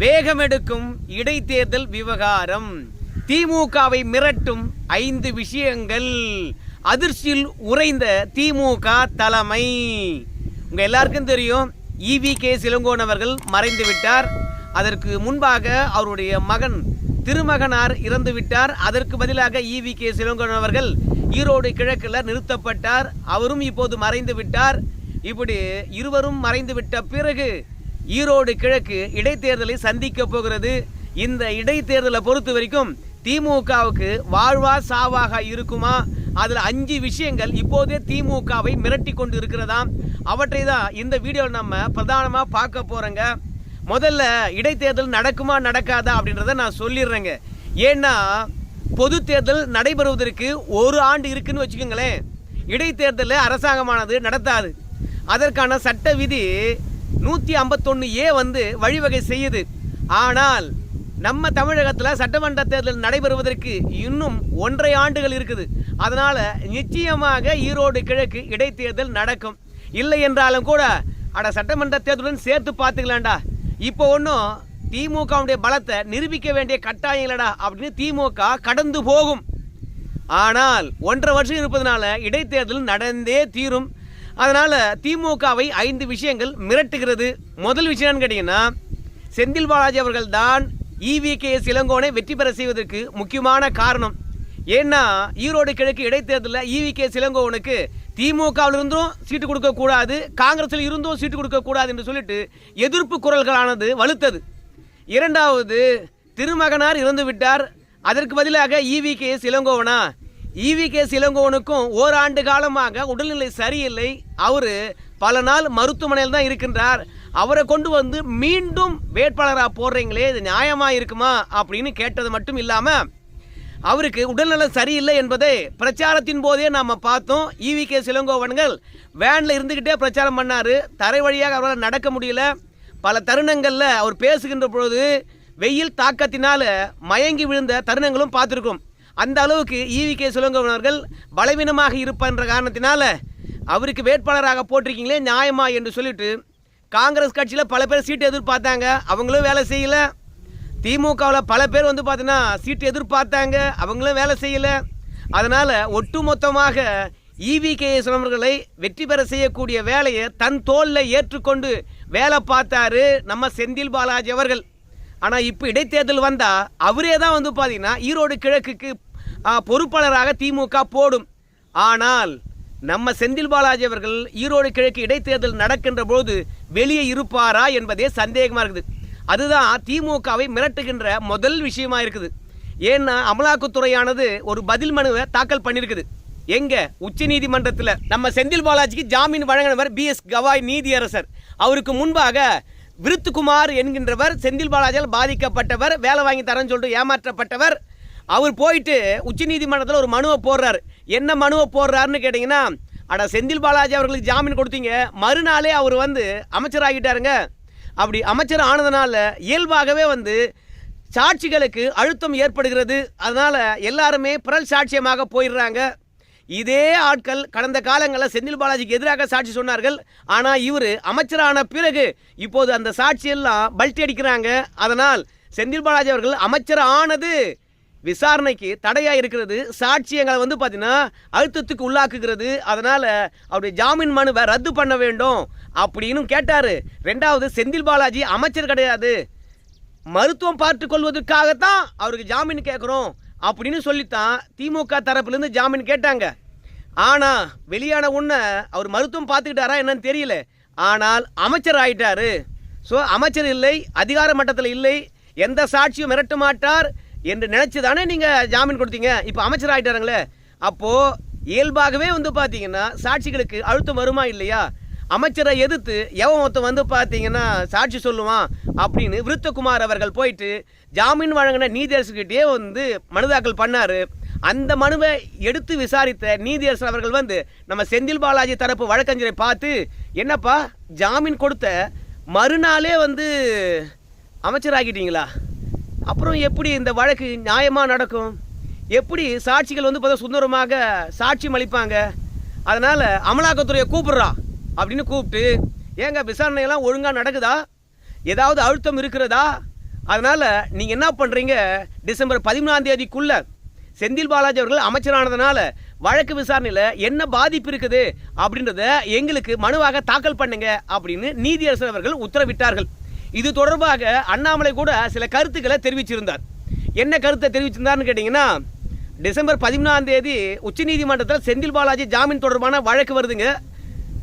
வேகமெடுக்கும் இடைத்தேர்தல் விவகாரம். திமுகவை மிரட்டும் ஐந்து விஷயங்கள். அதிர்ச்சியில் உறைந்த திமுக தலைமை. உங்க எல்லாருக்கும் தெரியும் இவி கே சிலங்கோன் அவர்கள் மறைந்து விட்டார். அதற்கு முன்பாக அவருடைய மகன் திருமகனார் இறந்து விட்டார். அதற்கு பதிலாக இவி கே சிலங்கோன் அவர்கள் ஈரோடு கிழக்கில் நிறுத்தப்பட்டார். அவரும் இப்போது மறைந்து விட்டார். இப்படி இருவரும் மறைந்து விட்ட பிறகு ஈரோடு கிழக்கு இடைத்தேர்தலை சந்திக்க போகிறது. இந்த இடைத்தேர்தலை பொறுத்த வரைக்கும் திமுகவுக்கு வாழ்வா சாவாக இருக்குமா? அதில் அஞ்சு விஷயங்கள் இப்போதே திமுகவை மிரட்டி கொண்டு இருக்கிறதாம் அவற்றை தான் இந்த வீடியோவில் நம்ம பிரதானமாக பார்க்க போகிறோங்க முதல்ல இடைத்தேர்தல் நடக்குமா நடக்காதா அப்படின்றத நான் சொல்லிடுறேங்க. ஏன்னா பொது தேர்தல் நடைபெறுவதற்கு ஒரு ஆண்டு இருக்குன்னு வச்சுக்கோங்களேன். இடைத்தேர்தலை அரசாங்கமானது நடத்தாது. அதற்கான சட்ட விதி நூற்றி ஐம்பத்தொன்று ஏ வந்து வழிவகை செய்யுது. ஆனால் நம்ம தமிழகத்தில் சட்டமன்ற தேர்தல் நடைபெறுவதற்கு இன்னும் ஒன்றரை ஆண்டுகள் இருக்குது. அதனால் நிச்சயமாக ஈரோடு கிழக்கு இடைத்தேர்தல் நடக்கும். இல்லை என்றாலும் கூட அட சட்டமன்ற தேர்தலுடன் சேர்த்து பார்த்துக்கலாம்டா. இப்போ ஒன்றும் திமுகவுடைய பலத்தை நிரூபிக்க வேண்டிய கட்டாயம் இல்லைடா அப்படின்னு திமுக கடந்து போகும். ஆனால் ஒன்றரை வருஷம் இருப்பதனால இடைத்தேர்தல் நடந்தே தீரும். அதனால் திமுகவை ஐந்து விஷயங்கள் மிரட்டுகிறது. முதல் விஷயம்னு கேட்டிங்கன்னா செந்தில் பாலாஜி அவர்கள் தான் இவிகேஎஸ் இளங்கோனை வெற்றி பெற செய்வதற்கு முக்கியமான காரணம். ஏன்னா ஈரோடு கிழக்கு இடைத்தேர்தலில் இவிகேஎஸ் இளங்கோவனுக்கு திமுகவில் இருந்தும் சீட்டு கொடுக்கக்கூடாது காங்கிரஸில் இருந்தும் சீட்டு கொடுக்கக்கூடாது என்று சொல்லிட்டு எதிர்ப்பு குரல்களானது வலுத்தது. இரண்டாவது திருமகனார் இறந்து விட்டார் அதற்கு பதிலாக இவிகேஎஸ் இளங்கோவனா ஈவி கே இளங்கோவனுக்கும் ஓராண்டு காலமாக உடல்நிலை சரியில்லை. அவர் பல நாள் மருத்துவமனையில் தான் இருக்கின்றார். அவரை கொண்டு வந்து மீண்டும் வேட்பாளராக போடுறீங்களே இது நியாயமாக இருக்குமா அப்படின்னு கேட்டது மட்டும் இல்லாமல் அவருக்கு உடல்நலம் சரியில்லை என்பதை பிரச்சாரத்தின் போதே நாம் பார்த்தோம். ஈவி கே சிலங்கோவன்கள் வேனில் இருந்துக்கிட்டே பிரச்சாரம் பண்ணார். தரை வழியாக அவரால் நடக்க முடியல. பல தருணங்களில் அவர் பேசுகின்ற பொழுது வெயில் தாக்கத்தினால் மயங்கி விழுந்த தருணங்களும் பார்த்துருக்கோம். அந்த அளவுக்கு இவி கே பலவீனமாக இருப்பன்ற காரணத்தினால அவருக்கு வேட்பாளராக போட்டிருக்கீங்களே நியாயமா என்று சொல்லிட்டு காங்கிரஸ் கட்சியில் பல பேர் சீட்டு எதிர்பார்த்தாங்க. அவங்களும் வேலை செய்யலை. திமுகவில் பல பேர் வந்து பார்த்தீங்கன்னா சீட்டு எதிர்பார்த்தாங்க. அவங்களும் வேலை செய்யலை. அதனால் ஒட்டுமொத்தமாக இவி கே வெற்றி பெற செய்யக்கூடிய வேலையை தன் தோளில் ஏற்றுக்கொண்டு வேலை பார்த்தாரு நம்ம செந்தில் பாலாஜி அவர்கள். ஆனால் இப்போ இடைத்தேர்தல் வந்தால் அவரே தான் வந்து பார்த்தீங்கன்னா ஈரோடு கிழக்குக்கு பொறுப்பாளராக திமுக போடும். ஆனால் நம்ம செந்தில் பாலாஜி அவர்கள் ஈரோடு கிழக்கு இடைத்தேர்தல் நடக்கின்ற போது வெளியே இருப்பாரா என்பதே சந்தேகமாக இருக்குது. அதுதான் திமுகவை மிரட்டுகின்ற முதல் விஷயமா இருக்குது. ஏன்னா அமலாக்கத்துறையானது ஒரு பதில் மனுவை தாக்கல் பண்ணியிருக்குது எங்க? உச்ச நீதிமன்றத்தில். நம்ம செந்தில் பாலாஜிக்கு ஜாமீன் வழங்கினவர் பி எஸ் கவாய் நீதியரசர். அவருக்கு முன்பாக விருத்துக்குமார் என்கின்றவர் செந்தில் பாலாஜியால் பாதிக்கப்பட்டவர் வேலை வாங்கி தரேன்னு சொல்லிட்டு ஏமாற்றப்பட்டவர். அவர் போயிட்டு உச்சநீதிமன்றத்தில் ஒரு மனுவை போடுறாரு. என்ன மனுவை போடுறாருன்னு கேட்டிங்கன்னா அட செந்தில் பாலாஜி அவர்களுக்கு ஜாமீன் கொடுத்தீங்க. மறுநாளே அவர் வந்து அமைச்சராகிட்டாருங்க அப்படி அமைச்சர் ஆனதுனால இயல்பாகவே வந்து சாட்சிகளுக்கு அழுத்தம் ஏற்படுகிறது. அதனால் எல்லாருமே பிறல் சாட்சியமாக போயிடுறாங்க. இதே ஆட்கள் கடந்த காலங்களில் செந்தில் பாலாஜிக்கு எதிராக சாட்சி சொன்னார்கள். ஆனால் இவர் அமைச்சரான பிறகு இப்போது அந்த சாட்சியெல்லாம் பல்ட்டி அடிக்கிறாங்க. அதனால் செந்தில் பாலாஜி அவர்கள் அமைச்சர் ஆனது விசாரணைக்கு தடையாக இருக்கிறது. சாட்சியங்களை வந்து பார்த்தீங்கன்னா அழுத்தத்துக்கு உள்ளாக்குகிறது. அதனால் அவருடைய ஜாமீன் மனுவை ரத்து பண்ண வேண்டும் அப்படின்னு கேட்டார். ரெண்டாவது செந்தில் பாலாஜி அமைச்சர் கிடையாது. மருத்துவம் பார்த்து கொள்வதற்காகத்தான் அவருக்கு ஜாமீன் கேட்குறோம் அப்படின்னு சொல்லித்தான் திமுக தரப்புலேருந்து ஜாமீன் கேட்டாங்க. ஆனால் வெளியான உன்னை அவர் மருத்துவம் பார்த்துக்கிட்டாரா என்னன்னு தெரியல. ஆனால் அமைச்சர் ஆயிட்டாரு. ஸோ அமைச்சர் இல்லை அதிகார மட்டத்தில் இல்லை எந்த சாட்சியும் மிரட்ட மாட்டார் என்று நினச்சி தானே நீங்கள் ஜாமீன் கொடுத்தீங்க. இப்போ அமைச்சர் ஆயிட்டாருங்களே. அப்போது இயல்பாகவே வந்து பார்த்தீங்கன்னா சாட்சிகளுக்கு அழுத்தம் வருமா இல்லையா? அமைச்சரை எதிர்த்து எவன் ஒருத்தன் வந்து பார்த்தீங்கன்னா சாட்சி சொல்லுவான் அப்படின்னு விருத்தகுமார் அவர்கள் போயிட்டு ஜாமீன் வழங்கின நீதியரசுகிட்டே வந்து மனு தாக்கல் பண்ணார். அந்த மனுவை எடுத்து விசாரித்த நீதியரசர் அவர்கள் வந்து நம்ம செந்தில் பாலாஜி தரப்பு வழக்கறிஞரை பார்த்து என்னப்பா ஜாமீன் கொடுத்த மறுநாளே வந்து அமைச்சராகிட்டீங்களா? அப்புறம் எப்படி இந்த வழக்கு நியாயமாக நடக்கும்? எப்படி சாட்சிகள் வந்து பார்த்தா சுந்தரமாக சாட்சியம் அளிப்பாங்க அதனால் அமலாக்கத்துறையை கூப்பிட்றா அப்படின்னு கூப்பிட்டு ஏங்க விசாரணையெல்லாம் ஒழுங்காக நடக்குதா? ஏதாவது அழுத்தம் இருக்கிறதா? அதனால் நீங்கள் என்ன பண்ணுறீங்க டிசம்பர் பதிமூணாம் தேதிக்குள்ளே செந்தில் பாலாஜி அவர்கள் அமைச்சரானதுனால வழக்கு விசாரணையில் என்ன பாதிப்பு இருக்குது அப்படின்றத எங்களுக்கு மனுவாக தாக்கல் பண்ணுங்க அப்படின்னு நீதியரசர் அவர்கள் உத்தரவிட்டார்கள். இது தொடர்பாக அண்ணாமலை கூட சில கருத்துக்களை தெரிவிச்சிருந்தார். என்ன கருத்தை தெரிவிச்சிருந்தார்னு கேட்டிங்கன்னா டிசம்பர் பதிமூணாம் தேதி உச்சநீதிமன்றத்தில் செந்தில் பாலாஜி ஜாமீன் தொடர்பான வழக்கு வருதுங்க.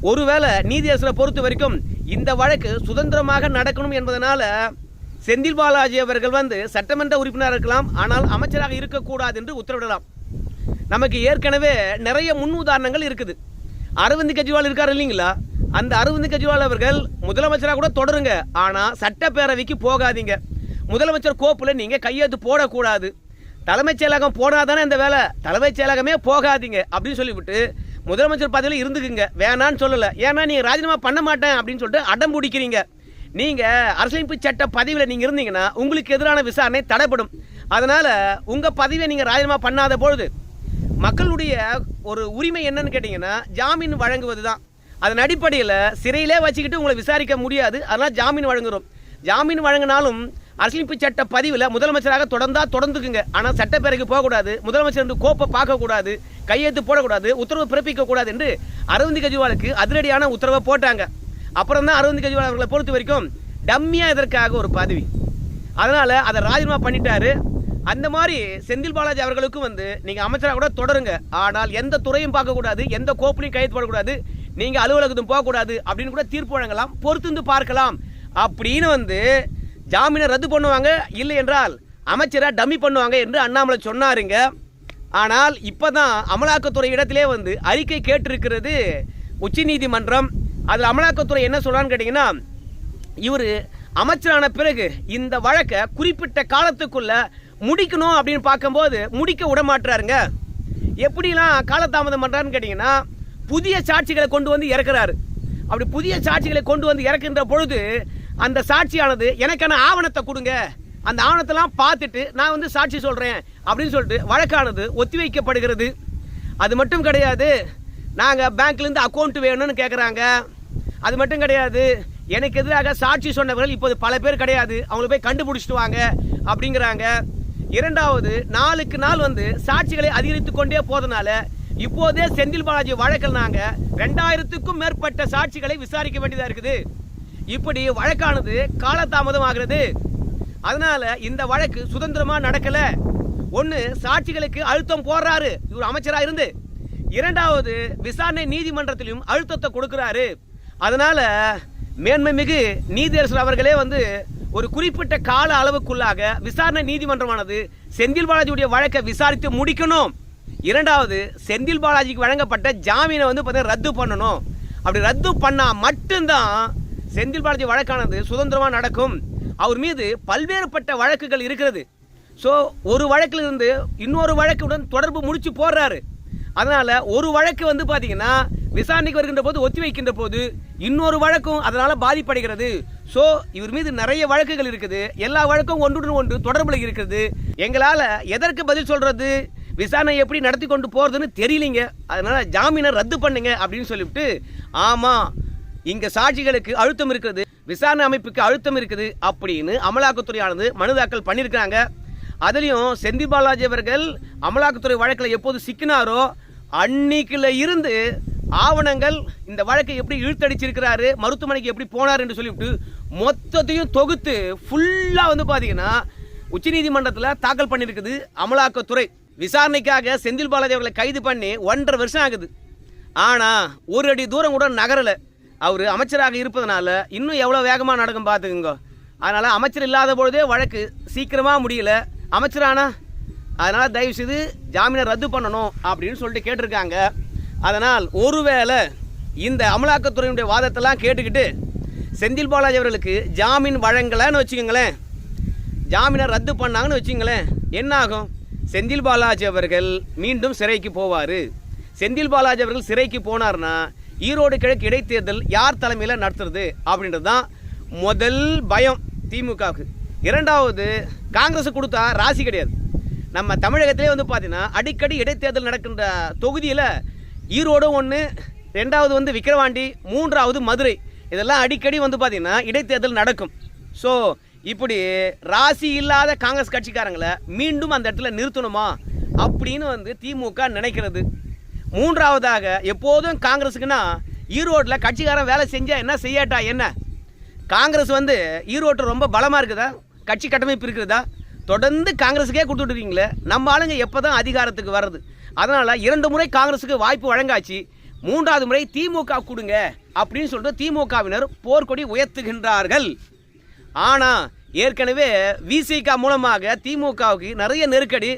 ஒருவேளை நீதியரசரை பொறுத்த வரைக்கும் இந்த வழக்கு சுதந்திரமாக நடக்கணும் என்பதனால செந்தில் பாலாஜி அவர்கள் வந்து சட்டமன்ற உறுப்பினர் இருக்கலாம் ஆனால் அமைச்சராக இருக்கக்கூடாது என்று உத்தரவிடலாம். நமக்கு ஏற்கனவே நிறைய முன் உதாரணங்கள் இருக்குது. அரவிந்த் கெஜ்ரிவால் இருக்கார் இல்லைங்களா? அந்த அரவிந்த் கெஜ்ரிவால் அவர்கள் முதலமைச்சராக கூட தொடருங்க. ஆனால் சட்டப்பேரவைக்கு போகாதீங்க. முதலமைச்சர் கோப்பில் நீங்கள் கையெழுத்து போடக்கூடாது. தலைமைச் செயலகம் போனாதானே இந்த வேலை? தலைமைச் செயலகமே போகாதீங்க அப்படின்னு சொல்லிவிட்டு முதலமைச்சர் பதவியில் இருந்துக்குங்க. வேணான்னு சொல்லலை. ஏன்னா நீங்கள் ராஜினாமா பண்ண மாட்டேன் அப்படின்னு சொல்லிட்டு அடம் பிடிக்கிறீங்க. நீங்கள் அரசியலமைப்பு சட்ட பதிவில் நீங்கள் இருந்தீங்கன்னா உங்களுக்கு எதிரான விசாரணை தடைப்படும் அதனால் உங்கள் பதவியை நீங்கள் ராஜினாமா பண்ணாத பொழுது மக்களுடைய ஒரு உரிமை என்னன்னு கேட்டிங்கன்னா ஜாமீன் வழங்குவது தான் அதன் அடிப்படையில் சிறையிலே வச்சுக்கிட்டு உங்களை விசாரிக்க முடியாது. அதனால் ஜாமீன் வழங்குகிறோம் ஜாமீன் வழங்கினாலும் அரசியலமைப்பு சட்ட பதிவில் முதலமைச்சராக தொடர்ந்தா தொடர்ந்துக்குங்க. ஆனால் சட்டப்பேரவைக்கு போகக்கூடாது. முதலமைச்சர் என்று கோப்பை பார்க்கக்கூடாது. கையெழுத்து போடக்கூடாது. உத்தரவு பிறப்பிக்கக்கூடாது என்று அரவிந்த் கெஜ்ரிவாலுக்கு அதிரடியான உத்தரவை போட்டாங்க. அப்புறம் தான் அரவிந்த் கெஜ்ரிவால் அவர்களை பொறுத்த வரைக்கும் டம்மியாக இதற்காக ஒரு பதவி. அதனால் அதை ராஜினாமா பண்ணிட்டாரு. அந்த மாதிரி செந்தில் பாலாஜி அவர்களுக்கும் வந்து நீங்கள் அமைச்சராக கூட தொடருங்க. ஆனால் எந்த துறையும் பார்க்கக்கூடாது எந்த கோப்பிலையும் கையெழுத்து போடக்கூடாது நீங்கள் அலுவலகத்தும் போகக்கூடாது அப்படின்னு கூட தீர்ப்பு வழங்கலாம் பொறுத்துந்து பார்க்கலாம் அப்படின்னு வந்து ஜாமீனை ரத்து பண்ணுவாங்க. இல்லை என்றால் அமைச்சராக டம்மி பண்ணுவாங்க என்று அண்ணாமலை சொன்னாருங்க. ஆனால் இப்போ தான் அமலாக்கத்துறை இடத்திலே வந்து அறிக்கை கேட்டிருக்கிறது உச்சநீதிமன்றம். அதில் அமலாக்கத்துறை என்ன சொல்கிறான்னு கேட்டிங்கன்னா இவர் அமைச்சரான பிறகு இந்த வழக்கை குறிப்பிட்ட காலத்துக்குள்ளே முடிக்கணும் அப்படின்னு பார்க்கும்போது முடிக்க விட மாட்டுறாருங்க எப்படிலாம் காலதாமதம் பண்ணுறாருன்னு கேட்டிங்கன்னா புதிய சாட்சிகளை கொண்டு வந்து இறக்குறாரு. அப்படி புதிய சாட்சிகளை கொண்டு வந்து இறக்குன்ற பொழுது அந்த சாட்சியானது எனக்கான ஆவணத்தை கொடுங்க. அந்த ஆவணத்தெல்லாம் பார்த்துட்டு நான் வந்து சாட்சி சொல்கிறேன் அப்படின்னு சொல்லிட்டு வழக்கானது ஒத்திவைக்கப்படுகிறது. அது மட்டும் கிடையாது. நாங்கள் பேங்க்லேருந்து அக்கௌண்ட் வேணும்னு கேட்குறாங்க அது மட்டும் கிடையாது. எனக்கு எதிராக சாட்சி சொன்னவர்கள் இப்போது பல பேர் கிடையாது. அவங்கள போய் கண்டுபிடிச்சிட்டு வாங்க அப்படிங்கிறாங்க. இரண்டாவது நாளுக்கு நாள் வந்து சாட்சிகளை அதிகரித்து கொண்டே போதனால இப்போதே செந்தில் பாலாஜி வழக்கில் நாங்கள் ரெண்டாயிரத்துக்கும் மேற்பட்ட சாட்சிகளை விசாரிக்க வேண்டியதாக இருக்குது. இப்படி வழக்கானது காலதாமதம் ஆகிறது. அதனால இந்த வழக்கு சுதந்திரமா நடக்கல. ஒன்று சாட்சிகளுக்கு அழுத்தம் போடுறாரு. இவர் அமைச்சராக இருந்து. இரண்டாவது விசாரணை நீதிமன்றத்திலும் அழுத்தத்தை கொடுக்கிறாரு. அதனால் மேன்மை மிகு நீதியரசர் அவர்களே வந்து ஒரு குறிப்பிட்ட கால அளவுக்குள்ளாக விசாரணை நீதிமன்றமானது செந்தில் பாலாஜியுடைய வழக்கை விசாரித்து முடிக்கணும். இரண்டாவது செந்தில் பாலாஜிக்கு வழங்கப்பட்ட ஜாமீனை வந்து பார்த்தீங்கன்னா ரத்து பண்ணணும். அப்படி ரத்து பண்ணால் மட்டும்தான் செந்தில் பாலாஜி வழக்கானது சுதந்திரமாக நடக்கும். அவர் மீது பல்வேறுபட்ட வழக்குகள் இருக்கிறது. ஸோ ஒரு வழக்கில் இருந்து இன்னொரு வழக்குடன் தொடர்பு முடிச்சு போடுறாரு. அதனால் ஒரு வழக்கு வந்து பார்த்தீங்கன்னா விசாரணைக்கு வருகின்ற போது ஒத்தி வைக்கின்ற போது இன்னொரு வழக்கும் அதனால் பாதிப்படைகிறது. ஸோ இவர் மீது நிறைய வழக்குகள் இருக்குது. எல்லா வழக்கும் ஒன்றுடன் ஒன்று தொடர்பில் இருக்கிறது எங்களால் எதற்கு பதில் சொல்கிறது விசாரணை எப்படி நடத்தி கொண்டு போகிறதுன்னு தெரியலிங்க. அதனால் ஜாமீனை ரத்து பண்ணுங்க அப்படின்னு சொல்லிவிட்டு ஆமாம் இங்கே சாட்சிகளுக்கு அழுத்தம் இருக்குது. விசாரணை அமைப்புக்கு அழுத்தம் இருக்குது அப்படின்னு அமலாக்கத்துறையானது மனு தாக்கல் பண்ணியிருக்காங்க அதுலேயும் செந்தில் பாலாஜி அவர்கள் அமலாக்கத்துறை வழக்கில் எப்போது சிக்கினாரோ அன்னைக்குல இருந்து ஆவணங்கள் இந்த வழக்கை எப்படி இழுத்தடிச்சிருக்கிறாரு மருத்துவமனைக்கு எப்படி போனார் என்று சொல்லிவிட்டு மொத்தத்தையும் தொகுத்து ஃபுல்லாக வந்து பார்த்தீங்கன்னா உச்சநீதிமன்றத்தில் தாக்கல் பண்ணியிருக்குது அமலாக்கத்துறை. விசாரணைக்காக செந்தில் பாலாஜி அவர்களை கைது பண்ணி ஒன்றரை வருஷம் ஆகுது. ஆனால் ஒரு அடி தூரம் கூட நகரலை. அவர் அமைச்சராக இருப்பதனால இன்னும் எவ்வளோ வேகமாக நடக்கும் பார்த்துக்குங்க அதனால் அமைச்சர் இல்லாத பொழுதே வழக்கு சீக்கிரமாக முடியல. அமைச்சரானா? அதனால் தயவுசெய்து ஜாமீனை ரத்து பண்ணணும் அப்படின்னு சொல்லிட்டு கேட்டிருக்காங்க. அதனால் ஒருவேளை இந்த அமலாக்கத்துறையினுடைய வாதத்தெல்லாம் கேட்டுக்கிட்டு செந்தில் பாலாஜி அவர்களுக்கு ஜாமீன் வழங்கலைன்னு வச்சுக்கோங்களேன். ஜாமீனை ரத்து பண்ணாங்கன்னு வச்சுக்கோங்களேன். என்ன ஆகும்? செந்தில் பாலாஜி அவர்கள் மீண்டும் சிறைக்கு போவார். செந்தில் பாலாஜி அவர்கள் சிறைக்கு போனார்னா ஈரோடு கிழக்கு இடைத்தேர்தல் யார் தலைமையில் நடத்துறது அப்படின்றது தான் முதல் பயம் திமுகவுக்கு. இரண்டாவது காங்கிரஸ் கொடுத்தா ராசி கிடையாது. நம்ம தமிழகத்திலே வந்து பார்த்தீங்கன்னா அடிக்கடி இடைத்தேர்தல் நடக்கின்ற தொகுதியில் ஈரோடு ஒன்று ரெண்டாவது வந்து விக்கிரவாண்டி மூன்றாவது மதுரை. இதெல்லாம் அடிக்கடி வந்து பார்த்திங்கன்னா இடைத்தேர்தல் நடக்கும். ஸோ இப்படி ராசி இல்லாத காங்கிரஸ் கட்சிக்காரங்களை மீண்டும் அந்த இடத்துல நிறுத்தணுமா அப்படின்னு வந்து திமுக நினைக்கிறது. மூன்றாவதாக எப்போதும் காங்கிரஸுக்குன்னா ஈரோட்டில் கட்சிக்காரன் வேலை செஞ்சால் என்ன செய்யாட்டா என்ன? காங்கிரஸ் வந்து ஈரோட்டில் ரொம்ப பலமாக இருக்குதா? கட்சி கட்டமைப்பு இருக்குதா? தொடர்ந்து காங்கிரஸுக்கே கொடுத்துட்ருக்கீங்களே நம்ம ஆளுங்க எப்போ தான் அதிகாரத்துக்கு வர்றது? அதனால் இரண்டு முறை காங்கிரஸுக்கு வாய்ப்பு வழங்காச்சு. மூன்றாவது முறை திமுக கொடுங்க அப்படின்னு சொல்லிட்டு திமுகவினர் போர்க்கொடி உயர்த்துகின்றார்கள். ஆனால் ஏற்கனவே விசிக மூலமாக திமுகவுக்கு நிறைய நெருக்கடி.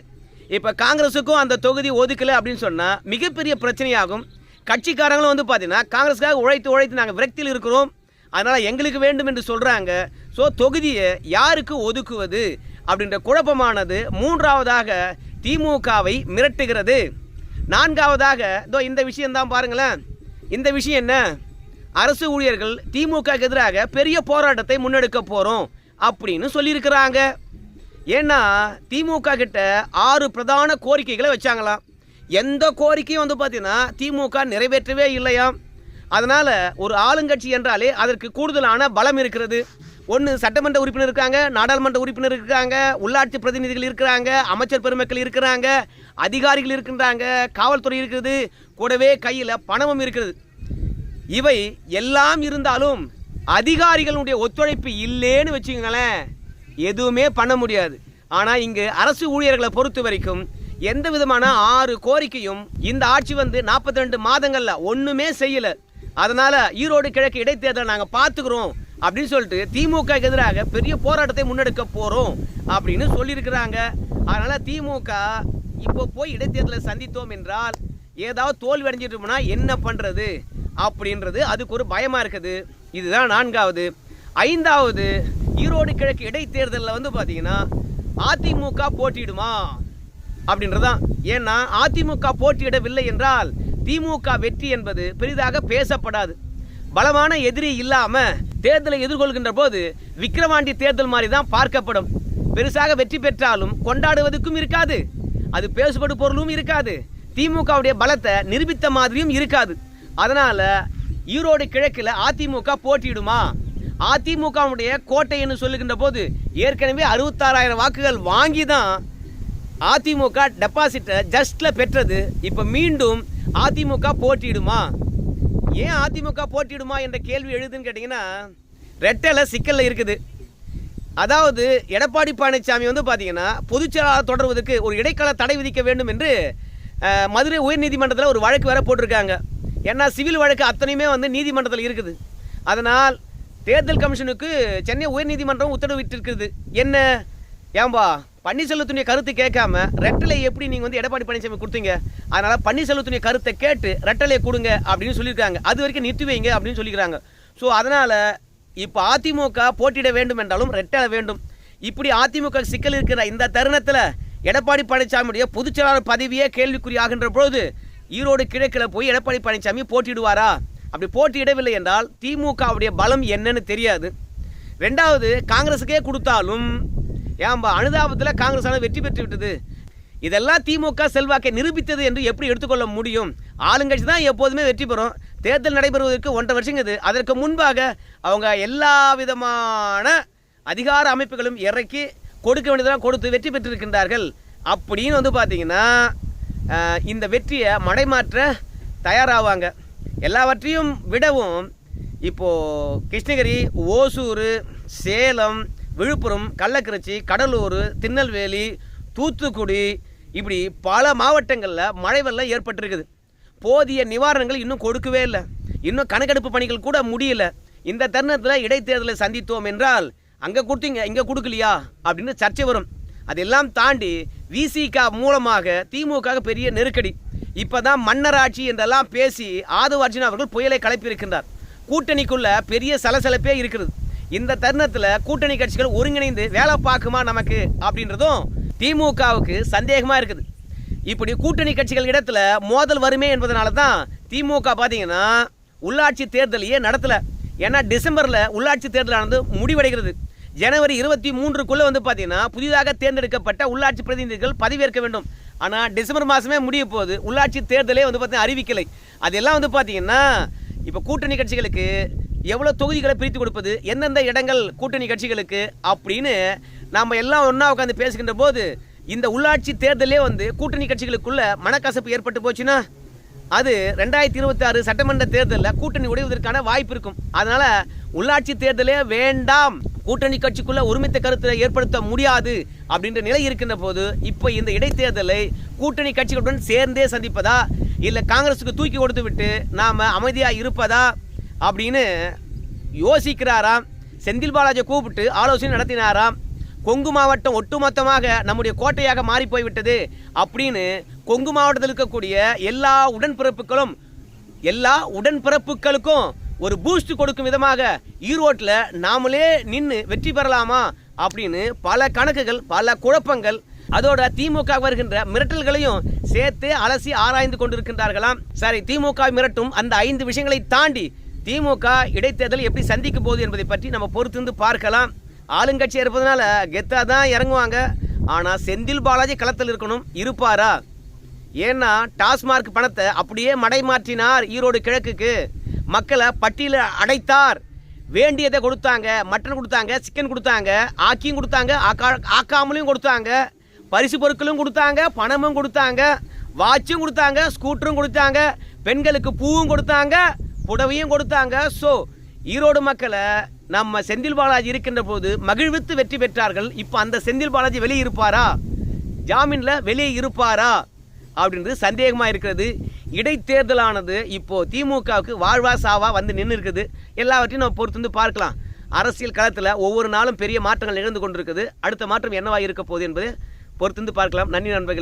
இப்போ காங்கிரஸுக்கும் அந்த தொகுதி ஒதுக்கலை அப்படின்னு சொன்னால் மிகப்பெரிய பிரச்சனையாகும். கட்சிக்காரங்களும் வந்து பார்த்தீங்கன்னா காங்கிரஸுக்காக உழைத்து உழைத்து நாங்கள் விரக்தியில் இருக்கிறோம். அதனால் எங்களுக்கு வேண்டும் என்று சொல்கிறாங்க ஸோ தொகுதியை யாருக்கு ஒதுக்குவது அப்படின்ற குழப்பமானது மூன்றாவதாக திமுகவை மிரட்டுகிறது. நான்காவதாக இதோ இந்த விஷயம்தான் பாருங்களேன். இந்த விஷயம் என்ன? அரசு ஊழியர்கள் திமுக எதிராக பெரிய போராட்டத்தை முன்னெடுக்க போகிறோம் அப்படின்னு சொல்லியிருக்கிறாங்க. ஏன்னா திமுக கிட்ட ஆறு பிரதான கோரிக்கைகளை வச்சாங்களாம். எந்த கோரிக்கையும் வந்து பார்த்தீங்கன்னா திமுக நிறைவேற்றவே இல்லையாம். அதனால் ஒரு ஆளுங்கட்சி என்றாலே அதற்கு கூடுதலான பலம் இருக்கிறது. ஒன்று சட்டமன்ற உறுப்பினர் இருக்காங்க நாடாளுமன்ற உறுப்பினர் இருக்காங்க உள்ளாட்சி பிரதிநிதிகள் இருக்கிறாங்க அமைச்சர் பெருமக்கள் இருக்கிறாங்க அதிகாரிகள் இருக்கின்றாங்க காவல்துறை இருக்குது கூடவே கையில் பணமும் இருக்குது. இவை எல்லாம் இருந்தாலும் அதிகாரிகளுடைய ஒத்துழைப்பு இல்லைன்னு வச்சுக்கோங்களேன் எதுவுமே பண்ண முடியாது. ஆனால் இங்கு அரசு ஊழியர்களை பொறுத்த வரைக்கும் எந்த விதமான ஆறு கோரிக்கையும் இந்த ஆட்சி வந்து நாற்பத்தி ரெண்டு மாதங்களில் ஒன்றுமே செய்யலை. அதனால ஈரோடு கிழக்கு இடைத்தேர்தலை நாங்கள் பார்த்துக்கிறோம் அப்படின்னு சொல்லிட்டு திமுக எதிராக பெரிய போராட்டத்தை முன்னெடுக்க போகிறோம் அப்படின்னு சொல்லியிருக்கிறாங்க. அதனால் திமுக இப்போ போய் இடைத்தேர்தலை சந்தித்தோம் என்றால் ஏதாவது தோல்வி அடைஞ்சிட்டோம்னா என்ன பண்ணுறது அப்படின்றது அதுக்கு ஒரு பயமாக இருக்குது. இதுதான் நான்காவது. ஐந்தாவது ஈரோடு கிழக்கு இடைத்தேர்தலில் வந்து பார்த்தீங்கன்னா அதிமுக போட்டியிடுமா அப்படின்றதான் ஏன்னா அதிமுக போட்டியிடவில்லை என்றால் திமுக வெற்றி என்பது பெரிதாக பேசப்படாது. பலமான எதிரி இல்லாமல் தேர்தலை எதிர்கொள்கின்ற போது விக்கிரவாண்டி தேர்தல் மாதிரி தான் பார்க்கப்படும். பெருசாக வெற்றி பெற்றாலும் கொண்டாடுவதற்கும் இருக்காது. அது பேசுபடு பொருளும் இருக்காது. திமுகவுடைய பலத்தை நிரூபித்த மாதிரியும் இருக்காது. அதனால் ஈரோடு கிழக்கில் அதிமுக போட்டியிடுமா? அதிமுகவுடைய கோட்டை என்று சொல்லுகின்ற போது ஏற்கனவே அறுபத்தாறாயிரம் வாக்குகள் வாங்கி தான் அதிமுக டெபாசிட்டை ஜஸ்ட்ல பெற்றது இப்போ மீண்டும் அதிமுக போட்டியிடுமா? ஏன் அதிமுக போட்டியிடுமா என்ற கேள்வி எழுதுன்னு கேட்டிங்கன்னா ரெட்டையில் சிக்கலில் இருக்குது. அதாவது எடப்பாடி பழனிசாமி வந்து பார்த்தீங்கன்னா பொதுச்செயலாளர் தொடர்வதற்கு ஒரு இடைக்கால தடை விதிக்க வேண்டும் என்று மதுரை உயர்நீதிமன்றத்தில் ஒரு வழக்கு வேற போட்டிருக்காங்க. ஏன்னா சிவில் வழக்கு அத்தனையுமே வந்து நீதிமன்றத்தில் இருக்குது. அதனால் தேர்தல் கமிஷனுக்கு சென்னை உயர்நீதிமன்றம் உத்தரவிட்டிருக்கிறது. என்ன? ஏம்பா? பன்னீர்செல்வத்துடைய கருத்து கேட்காம ரெட்டலை எப்படி நீங்கள் வந்து எடப்பாடி பழனிசாமி கொடுத்தீங்க? அதனால பன்னீர்செல்வத்துடைய கருத்தை கேட்டு ரெட்டலையை கொடுங்க அப்படின்னு சொல்லியிருக்காங்க. அது வரைக்கும் நிறுத்தி வைங்க அப்படின்னு சொல்லிக்கிறாங்க ஸோ அதனால இப்போ அதிமுக போட்டியிட வேண்டும் என்றாலும் ரெட்டலை வேண்டும். இப்படி அதிமுக சிக்கல் இருக்கிற இந்த தருணத்தில் எடப்பாடி பழனிசாமியுடைய பொதுச்செயலாளர் பதவியே கேள்விக்குறியாகின்ற பொழுது ஈரோடு கிழக்கில் போய் எடப்பாடி பழனிசாமி போட்டியிடுவாரா? அப்படி போட்டியிடவில்லை என்றால் திமுகவுடைய பலம் என்னன்னு தெரியாது. ரெண்டாவது காங்கிரஸுக்கே கொடுத்தாலும் ஏன்பா அனுதாபத்தில் காங்கிரஸ் ஆனது வெற்றி பெற்று விட்டது. இதெல்லாம் திமுக செல்வாக்கை நிரூபித்தது என்று எப்படி எடுத்துக்கொள்ள முடியும்? ஆளுங்கட்சி தான் எப்போதுமே வெற்றி பெறும். தேர்தல் நடைபெறுவதற்கு ஒன்றரை வருஷங்குது அதற்கு முன்பாக அவங்க எல்லா விதமான அதிகார அமைப்புகளும் இறக்கி கொடுக்க வேண்டியதெல்லாம் கொடுத்து வெற்றி பெற்றிருக்கின்றார்கள். அப்படின்னு வந்து பார்த்தீங்கன்னா இந்த வெற்றியை மடைமாற்ற தயாராவாங்க. எல்லாவற்றையும் விடவும் இப்போது கிருஷ்ணகிரி ஓசூர் சேலம் விழுப்புரம் கள்ளக்குறிச்சி கடலூர் திருநெல்வேலி தூத்துக்குடி இப்படி பல மாவட்டங்களில் மழை வெள்ளம் ஏற்பட்டிருக்குது. போதிய நிவாரணங்கள் இன்னும் கொடுக்கவே இல்லை. இன்னும் கணக்கெடுப்பு பணிகள் கூட முடியல. இந்த தருணத்தில் இடைத்தேர்தலை சந்தித்தோம் என்றால் அங்கே கொடுத்தீங்க இங்கே கொடுக்கலையா? அப்படின்னு சர்ச்சை வரும். அதெல்லாம் தாண்டி விசிக மூலமாக திமுக பெரிய நெருக்கடி. இப்போ தான் மன்னராட்சி என்றெல்லாம் பேசி ஆதவார்ஜின் அவர்கள் புயலை கிளப்பியிருக்கின்றார். கூட்டணிக்குள்ள பெரிய சலசலப்பே இருக்கிறது. இந்த தருணத்தில் கூட்டணி கட்சிகள் ஒருங்கிணைந்து வேலை பார்க்குமா நமக்கு அப்படின்றதும் திமுகவுக்கு சந்தேகமாக இருக்குது. இப்படி கூட்டணி கட்சிகள் இடத்துல மோதல் வருமே என்பதனால தான் திமுக பார்த்தீங்கன்னா உள்ளாட்சி தேர்தலையே நடத்தலை. ஏன்னா டிசம்பரில் உள்ளாட்சி தேர்தலானது முடிவடைகிறது. ஜனவரி இருபத்தி மூன்றுக்குள்ளே வந்து பார்த்தீங்கன்னா புதிதாக தேர்ந்தெடுக்கப்பட்ட உள்ளாட்சி பிரதிநிதிகள் பதவியேற்க வேண்டும். ஆனால் டிசம்பர் மாதமே முடிய போகுது. உள்ளாட்சி தேர்தலே வந்து பார்த்தீங்கன்னா அறிவிக்கலை. அதெல்லாம் வந்து பார்த்தீங்கன்னா இப்போ கூட்டணி கட்சிகளுக்கு எவ்வளோ தொகுதிகளை பிரித்து கொடுப்பது எந்தெந்த இடங்கள் கூட்டணி கட்சிகளுக்கு அப்படின்னு நாம் எல்லாம் ஒன்றா உட்காந்து பேசுகின்ற போது இந்த உள்ளாட்சி தேர்தலே வந்து கூட்டணி கட்சிகளுக்குள்ள மனக்கசப்பு ஏற்பட்டு போச்சுன்னா அது ரெண்டாயிரத்தி இருபத்தி ஆறு சட்டமன்ற தேர்தலில் கூட்டணி உடைவதற்கான வாய்ப்பு இருக்கும். அதனால் உள்ளாட்சி தேர்தலே வேண்டாம். கூட்டணி கட்சிக்குள்ள ஒருமித்த கருத்தை ஏற்படுத்த முடியாது அப்படின்ற நிலை இருக்கின்ற போது இப்போ இந்த இடைத்தேர்தலை கூட்டணி கட்சிகளுடன் சேர்ந்தே சந்திப்பதா இல்லை காங்கிரஸுக்கு தூக்கி கொடுத்து விட்டு நாம் அமைதியாக இருப்பதா அப்படின்னு யோசிக்கிறாராம். செந்தில் பாலாஜியை கூப்பிட்டு ஆலோசனை நடத்தினாராம். கொங்கு மாவட்டம் ஒட்டுமொத்தமாக நம்முடைய கோட்டையாக மாறி போய்விட்டது அப்படின்னு கொங்கு மாவட்டத்தில் இருக்கக்கூடிய எல்லா உடன்பிறப்புகளும் எல்லா உடன்பிறப்புகளுக்கும் ஒரு பூஸ்ட் கொடுக்கும் விதமாக ஈரோட்டில் நாமளே நின்று வெற்றி பெறலாமா அப்படின்னு பல கணக்குகள் பல குழப்பங்கள் அதோட திமுக வருகின்ற மிரட்டல்களையும் சேர்த்து அலசி ஆராய்ந்து கொண்டிருக்கின்றார்களாம். சரி திமுக மிரட்டும் அந்த ஐந்து விஷயங்களை தாண்டி திமுக இடைத்தேர்தல் எப்படி சந்திக்க போகுது என்பதை பற்றி நம்ம பொறுத்திருந்து பார்க்கலாம். ஆளுங்கட்சி இருப்பதனால கெத்தா தான் இறங்குவாங்க. ஆனால் செந்தில் பாலாஜி களத்தில் இருக்கணும் இருப்பாரா? ஏன்னா டாஸ்மார்க் பணத்தை அப்படியே மடை மாற்றினார் ஈரோடு கிழக்குக்கு. மக்களை பட்டியல அடைத்தார். வேண்டியதை கொடுத்தாங்க மட்டன் கொடுத்தாங்க சிக்கன் கொடுத்தாங்க ஆக்கியும் கொடுத்தாங்க ஆக்கா ஆக்காமலையும் கொடுத்தாங்க. பரிசு பொருட்களும் கொடுத்தாங்க பணமும் கொடுத்தாங்க. வாட்சும் கொடுத்தாங்க ஸ்கூட்டரும் கொடுத்தாங்க. பெண்களுக்கு பூவும் கொடுத்தாங்க. புடவையும் கொடுத்தாங்க. ஸோ ஈரோடு மக்களை நம்ம செந்தில் பாலாஜி இருக்கின்ற போது மகிழ்வித்து வெற்றி பெற்றார்கள். இப்போ அந்த செந்தில் பாலாஜி வெளியே இருப்பாரா? ஜாமீனில் வெளியே இருப்பாரா? அப்படின்றது சந்தேகமாக இருக்கிறது. இடைத்தேர்தலானது இப்போது திமுகவுக்கு வாழ்வா சாவா வந்து நின்று இருக்குது. எல்லாவற்றையும் நம்ம பொறுத்து வந்து பார்க்கலாம். அரசியல் களத்தில் ஒவ்வொரு நாளும் பெரிய மாற்றங்கள் நிகழ்ந்து கொண்டிருக்குது. அடுத்த மாற்றம் என்னவா இருக்க போகுது என்பது பொறுத்து வந்து பார்க்கலாம். நன்றி நண்பர்கள்.